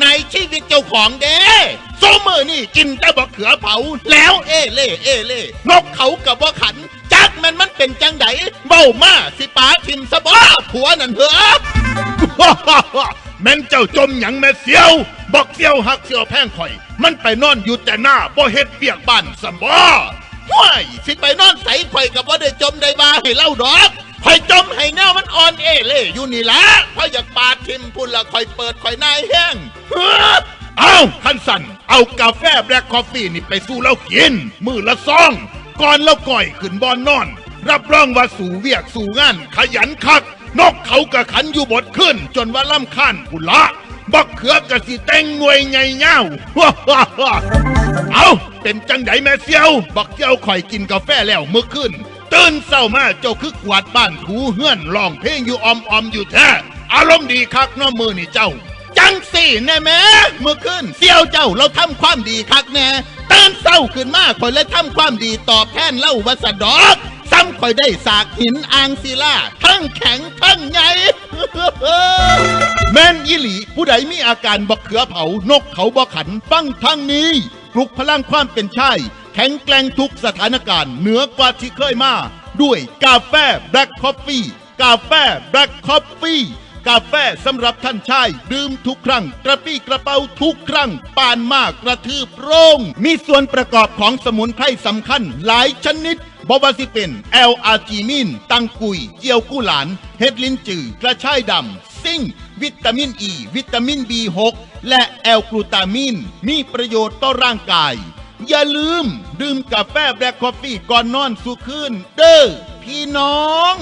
ในชีวิตเจ้าของเด้โซเมือนี่กินแต่บักเขือเผา แล้วเอเล่เอเล่นกเขากับว่าขัน จักมันมันเป็นจังไดเบ้ามาสิปาทิมสะบ้าผัวนั่นเหรอแม่นเจ้าจมหยังแม่เสียวบอกเสียวหักเสียวแพงข่อย มันไปนอนอยู่แต่หน้าบ่เฮ็ดเปียกบ้านสมบ่ห้วยสิไปนอนใส่ข่อยกับว่าได้จมได้บาให้เล่าดอก ข่อยจมให้แนวมันอ่อนเอเล่อยู่นี่ละเพราะอยากปาดทิมพุ่นละข่อยเปิดข่อยนายแห้งเอาคันสันเอากาแฟแบล็คคอฟฟี่นี่ไปสู้แล้วกิน มือละซอง ก่อนแล้วก่อยขึ้นบอนนอน รับรองว่าสู่เวียกสู่งาน ขยันคัก นกเขากะขันอยู่บดขึ้น จนว่าล่ำคันพุนละบักเขือกะสิแต่งหน่วยไงเง่าเอาเป็นจังไดแม่เซียว บักเซียวข่อยกินกาแฟแล้วเมื่อคืน ตื่นเศร้ามาเจ้าคือกวาดบ้านถูเฮือนร้องเพลงอยู่ออมออมอยู่แท้อารมณ์ดีคักน้อมือนี่เจ้า จังสี่แน่แม่เมื่อคืนเซียวเจ้าเราทำความดีคักแน่ตื่นเศร้าขึ้นมาข่อยเลยทำความดีตอบแทนเล่าวัสดอกซ้ำข่อยได้สากหินอ่างศิลาทั้งแข็งทั้งใหญ่แม่นอีหลีผู้ใดมีอาการบักเขือเผานกเขาบ่ขันฟังทางนี้ปลุกพลังความเป็นชาย แข็งแกร่งทุกสถานการณ์เหนือกว่าที่เคยมา ด้วยกาแฟแบล็คคอฟฟี่กาแฟแบล็คคอฟฟี่กาแฟสำหรับท่านชาย ดื่มทุกครั้ง กระปี้กระเป๋าทุกครั้ง ปานมากกระทืบโรงมีส่วนประกอบของสมุนไพรสำคัญหลายชนิดบวาซิเป็นแอลอาร์จิมิน ตังกุย เจียวกุหลาน เฮดลินจือ กระชายดำ ซิงวิตามินอ e, ีวิตามิน B6 และแอลกลูตามิน มีประโยชน์ต่อร่างกาย อย่าลืม ดื่มกาแฟแบล็คคอฟฟี่ก่อนนอนสุขคืน เด้อพี่น้อง